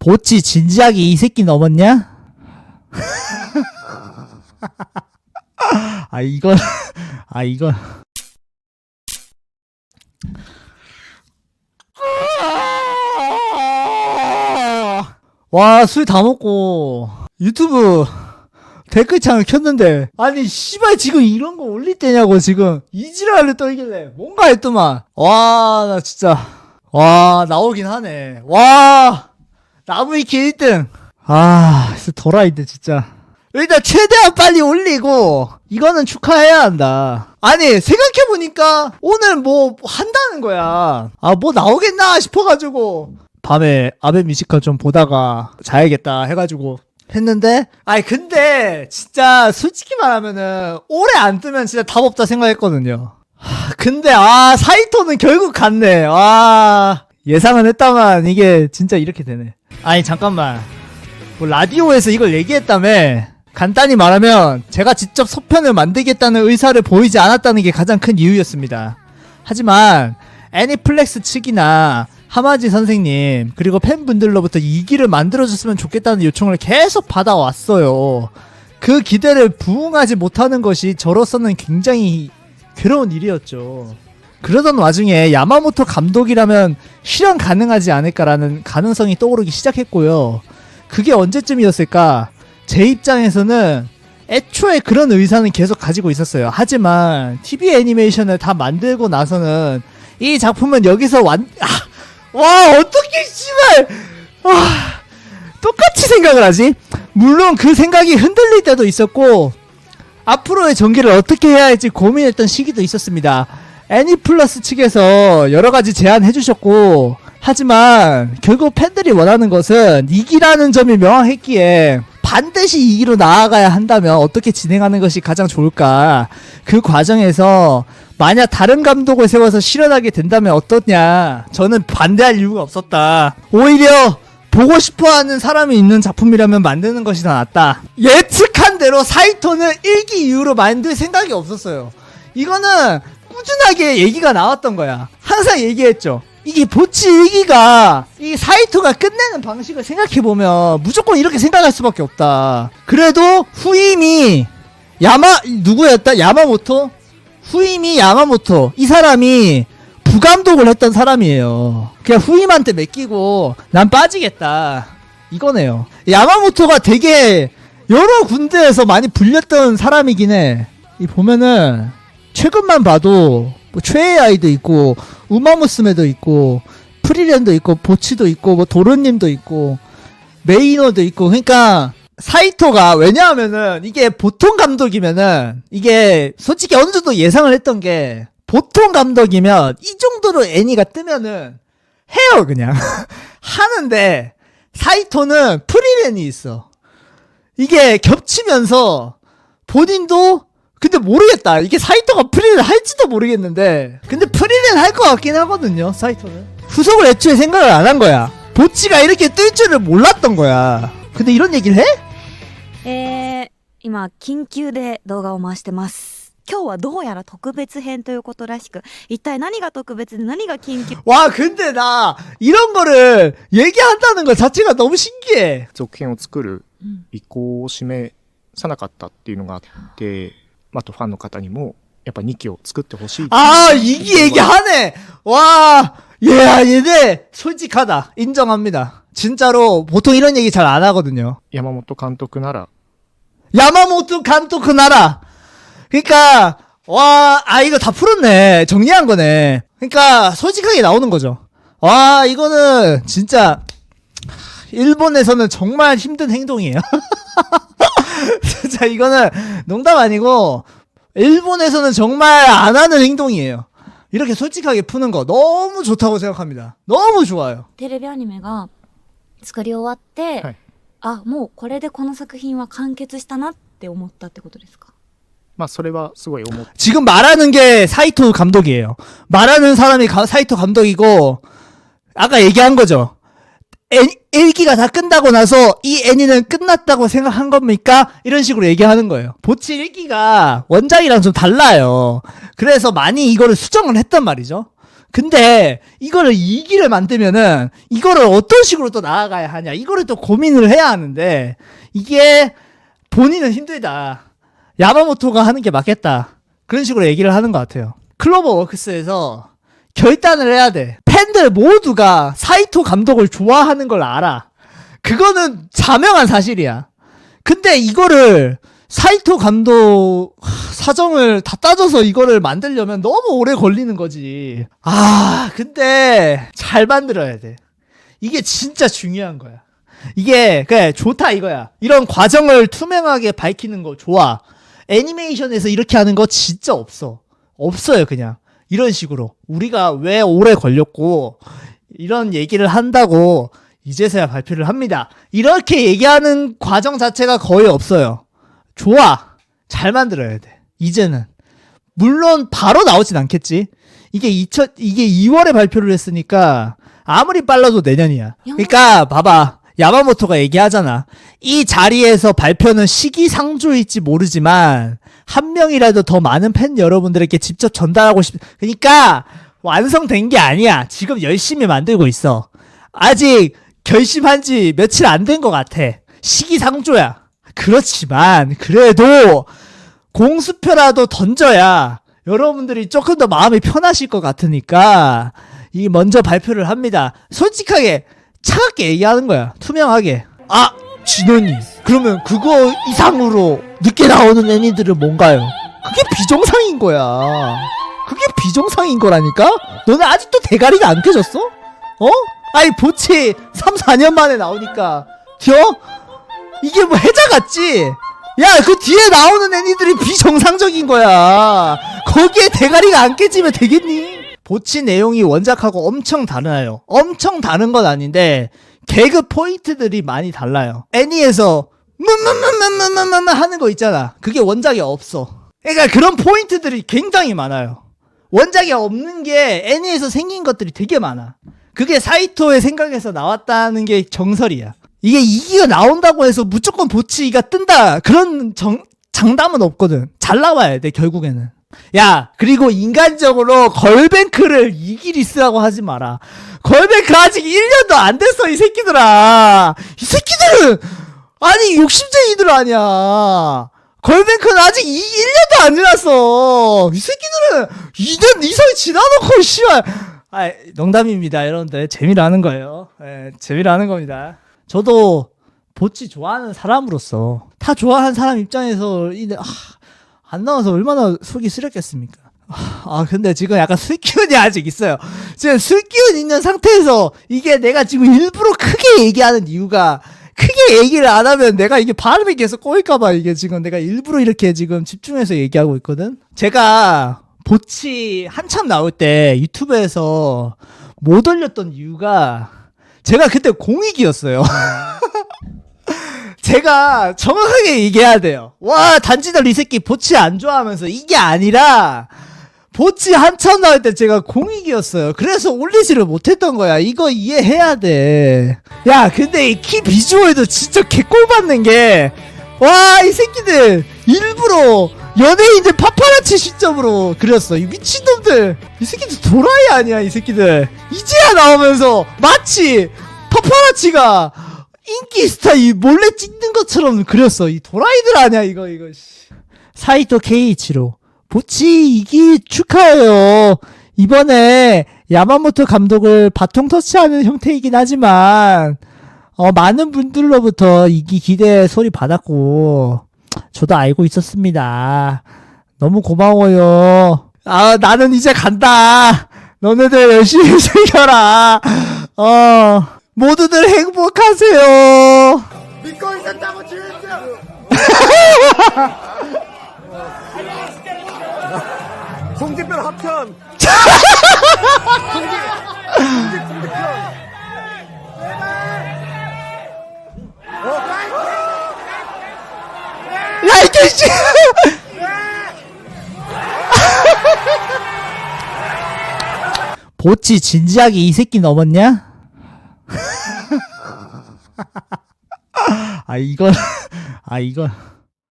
보치 진지하게 이 새끼 넘었냐? 아 이건 아 이건. 와 술 다 먹고 유튜브 댓글창을 켰는데 아니 씨발 지금 이런 거 올릴 때냐고 지금. 이지랄을 떨길래. 뭔가 했더만. 와 나 진짜. 와 나오긴 하네. 와 나무위키 1등. 아 진짜 도라이데 진짜. 일단 최대한 빨리 올리고 이거는 축하해야 한다. 아니 생각해 보니까 오늘 뭐 한다는 거야. 아 뭐 나오겠나 싶어가지고 밤에 아베 뮤지컬 좀 보다가 자야겠다 해가지고 했는데. 아니 근데 진짜 솔직히 말하면은 오래 안 뜨면 진짜 답 없다 생각했거든요. 하, 근데 아 사이토는 결국 갔네. 와 예상은 했다만 이게 진짜 이렇게 되네 아니 잠깐만 뭐 라디오에서 이걸 얘기했다며 간단히 말하면 제가 직접 소편을 만들겠다는 의사를 보이지 않았다는 게 가장 큰 이유였습니다 하지만 애니플렉스 측이나 하마지 선생님 그리고 팬분들로부터 이 기를 만들어줬으면 좋겠다는 요청을 계속 받아왔어요. 그 기대를 부응하지 못하는 것이 저로서는 굉장히 괴로운 일이었죠. 그러던 와중에 야마모토 감독이라면 실현 가능하지 않을까라는 가능성이 떠오르기 시작했고요. 그게 언제쯤이었을까? 제 입장에서는 애초에 그런 의사는 계속 가지고 있었어요. 하지만 TV 애니메이션을 다 만들고 나서는 이 작품은 여기서 완, 아, 와, 어떻게, 씨발! 와, 똑같이 생각을 하지? 물론 그 생각이 흔들릴 때도 있었고, 앞으로의 전개를 어떻게 해야 할지 고민했던 시기도 있었습니다. 애니플러스 측에서 여러 가지 제안해 주셨고, 하지만 결국 팬들이 원하는 것은 이기라는 점이 명확했기에 반드시 이기로 나아가야 한다면 어떻게 진행하는 것이 가장 좋을까? 그 과정에서 만약 다른 감독을 세워서 실현하게 된다면 어떠냐? 저는 반대할 이유가 없었다. 오히려 보고 싶어하는 사람이 있는 작품이라면 만드는 것이 더 낫다. 예측한 대로 사이토는 일기 이후로 만들 생각이 없었어요. 이거는 꾸준하게 얘기가 나왔던 거야. 항상 얘기했죠. 이게 보치 일기가 이 사이토가 끝내는 방식을 생각해 보면 무조건 이렇게 생각할 수밖에 없다. 그래도 후임이 야마 누구였다? 야마모토? 후임이 야마모토. 이 사람이 부감독을 했던 사람이에요. 그냥 후임한테 맡기고 난 빠지겠다. 이거네요. 야마모토가 되게 여러 군데에서 많이 불렸던 사람이긴 해. 이 보면은 최근만 봐도 뭐 최애 아이도 있고 우마무스메도 있고 프리랜도 있고 보치도 있고 뭐 도르님도 있고 메이너도 있고. 그러니까 사이토가 왜냐하면은 이게 보통 감독이면은 이게 솔직히 어느 정도 예상을 했던 게 보통 감독이면 이 정도로 애니가 뜨면은 해요 그냥. 하는데 사이토는 프리랜이 있어. 이게 겹치면서 본인도 근데 모르겠다 이게 사이토가 프리랜 할지도 모르겠는데 근데 프리랜 할 것 같긴 하거든요 사이토는 후속을 애초에 생각을 안 한 거야 보치가 이렇게 뜰 줄을 몰랐던 거야 근데 이런 얘기를 해? えー、今、緊急で動画を回してます。今日はどうやら特別編ということらしく、一体何が特別で何が緊急 와 근데 나 이런 거를 얘기한다는 것 자체가 너무 신기해 続編を作るうん意向を示さなかったっていうのがあって、ま あ、あとファンの方にもやっぱ2期を作ってほしいっていう 아 이기 얘기하네 와 얘야 얘네 솔직하다 인정합니다 진짜로 보통 이런 얘기 잘 안 하거든요 山本監督なら 야마모토 감독 나라 그니까 와 아 이거 다 풀었네 정리한 거네 그니까 솔직하게 나오는 거죠 와 이거는 진짜 일본에서는 정말 힘든 행동이에요 진짜 이거는 농담 아니고 일본에서는 정말 안 하는 행동이에요 이렇게 솔직하게 푸는 거 너무 좋다고 생각합니다 너무 좋아요 テレビアニメが作り終わって、はいあ、もうこれでこの作品は完結したなって思ったってことですかまあそれはすごい思っ 지금 말하는 게 사이토 감독이에요. 말하는 사람이 가- 사이토 감독이고 아까 얘기한 거죠. 1기가 다 끝나고 나서 이 애니는 끝났다고 생각한 겁니까? 이런 식으로 얘기하는 거예요. 보치 1기가 원작이랑 좀 달라요. 그래서 많이 이거를 수정을 했단 말이죠. 근데 이거를 2기를 만들면은 이거를 어떤 식으로 또 나아가야 하냐 이거를 또 고민을 해야 하는데 이게 본인은 힘들다 야마모토가 하는 게 맞겠다 그런 식으로 얘기를 하는 것 같아요 클로버 워크스에서 결단을 해야 돼 팬들 모두가 사이토 감독을 좋아하는 걸 알아 그거는 자명한 사실이야 근데 이거를 사이토 감독 사정을 다 따져서 이거를 만들려면 너무 오래 걸리는 거지. 아, 근데 잘 만들어야 돼. 이게 진짜 중요한 거야. 이게 그래 좋다 이거야. 이런 과정을 투명하게 밝히는 거 좋아. 애니메이션에서 이렇게 하는 거 진짜 없어. 없어요 그냥 이런 식으로 우리가 왜 오래 걸렸고 이런 얘기를 한다고 이제서야 발표를 합니다. 이렇게 얘기하는 과정 자체가 거의 없어요. 좋아. 잘 만들어야 돼. 이제는. 물론 바로 나오진 않겠지. 이게 2000, 이게 2월에 발표를 했으니까 아무리 빨라도 내년이야. 그러니까 봐봐. 야마모토가 얘기하잖아. 이 자리에서 발표는 시기상조일지 모르지만 한 명이라도 더 많은 팬 여러분들에게 직접 전달하고 싶. 그러니까 완성된 게 아니야. 지금 열심히 만들고 있어. 아직 결심한 지 며칠 안 된 것 같아. 시기상조야. 그렇지만 그래도 공수표라도 던져야 여러분들이 조금 더 마음이 편하실 것 같으니까 이 먼저 발표를 합니다. 솔직하게 차갑게 얘기하는 거야. 투명하게. 아 진원이 그러면 그거 이상으로 늦게 나오는 애니들은 뭔가요? 그게 비정상인 거야. 그게 비정상인 거라니까? 너는 아직도 대가리가 안 켜졌어? 어? 아니 보치 3, 4년 만에 나오니까 어? 이게 뭐 해자 같지? 야, 그 뒤에 나오는 애니들이 비정상적인 거야. 거기에 대가리가 안 깨지면 되겠니? 보치 내용이 원작하고 엄청 달라요. 엄청 다른 건 아닌데, 개그 포인트들이 많이 달라요. 애니에서, 므므므므므므므 하는 거 있잖아. 그게 원작에 없어. 그러니까 그런 포인트들이 굉장히 많아요. 원작에 없는 게 애니에서 생긴 것들이 되게 많아. 그게 사이토의 생각에서 나왔다는 게 정설이야. 이게 이기가 나온다고 해서 무조건 보치가 뜬다 그런 정, 장담은 없거든. 잘 나와야 돼 결국에는. 야 그리고 인간적으로 걸뱅크를 이기리스라고 하지 마라. 걸뱅크 아직 1년도 안 됐어 이 새끼들아. 이 새끼들은 아니 욕심쟁이들 아니야. 걸뱅크는 아직 이 1년도 안 지났어. 이 새끼들은 2년 이상 지나놓고 씨발. 아 농담입니다 재미로 하는 거예요. 예, 재미로 하는 겁니다. 저도 보치 좋아하는 사람으로서 다 좋아하는 사람 입장에서 이 아, 안 나와서 얼마나 속이 쓰렸겠습니까? 아, 아, 근데 지금 약간 술기운이 아직 있어요. 지금 술기운 있는 상태에서 이게 내가 지금 일부러 크게 얘기하는 이유가 얘기를 안 하면 내가 이게 발음이 계속 꼬일까봐 이게 지금 내가 일부러 이렇게 지금 집중해서 얘기하고 있거든? 제가 보치 한참 나올 때 유튜브에서 못 올렸던 이유가 제가 그때 공익이었어요. 제가 정확하게 얘기해야 돼요. 와, 단지들 이 새끼 보치 안 좋아하면서 이게 아니라 보치 한참 나올 때 제가 공익이었어요. 그래서 올리지를 못했던 거야. 이거 이해해야 돼. 야, 근데 이 키 비주얼도 진짜 개꼴 받는 게, 와, 이 새끼들 일부러 연예인들 파파라치 시점으로 그렸어. 이 미친놈들. 이 새끼들 도라이 아니야, 이 새끼들. 이제야 나오면서 마치 파파라치가 인기 스타 이 몰래 찍는 것처럼 그렸어. 이 도라이들 아니야, 이거, 이거. 씨. 사이토 케이치로. 보치 이기 축하해요. 이번에 야마모토 감독을 바통 터치하는 형태이긴 하지만, 어, 많은 분들로부터 이기 기대 소리 받았고, 저도 알고 있었습니다. 너무 고마워요. 아, 나는 이제 간다. 너네들 열심히 즐겨라. 어, 모두들 행복하세요. 믿고 있었다고 주였죠. 송진별 합편. 이 개씨! 보치 진지하게 이 새끼 넘었냐? 아, 이건, 아, 이건.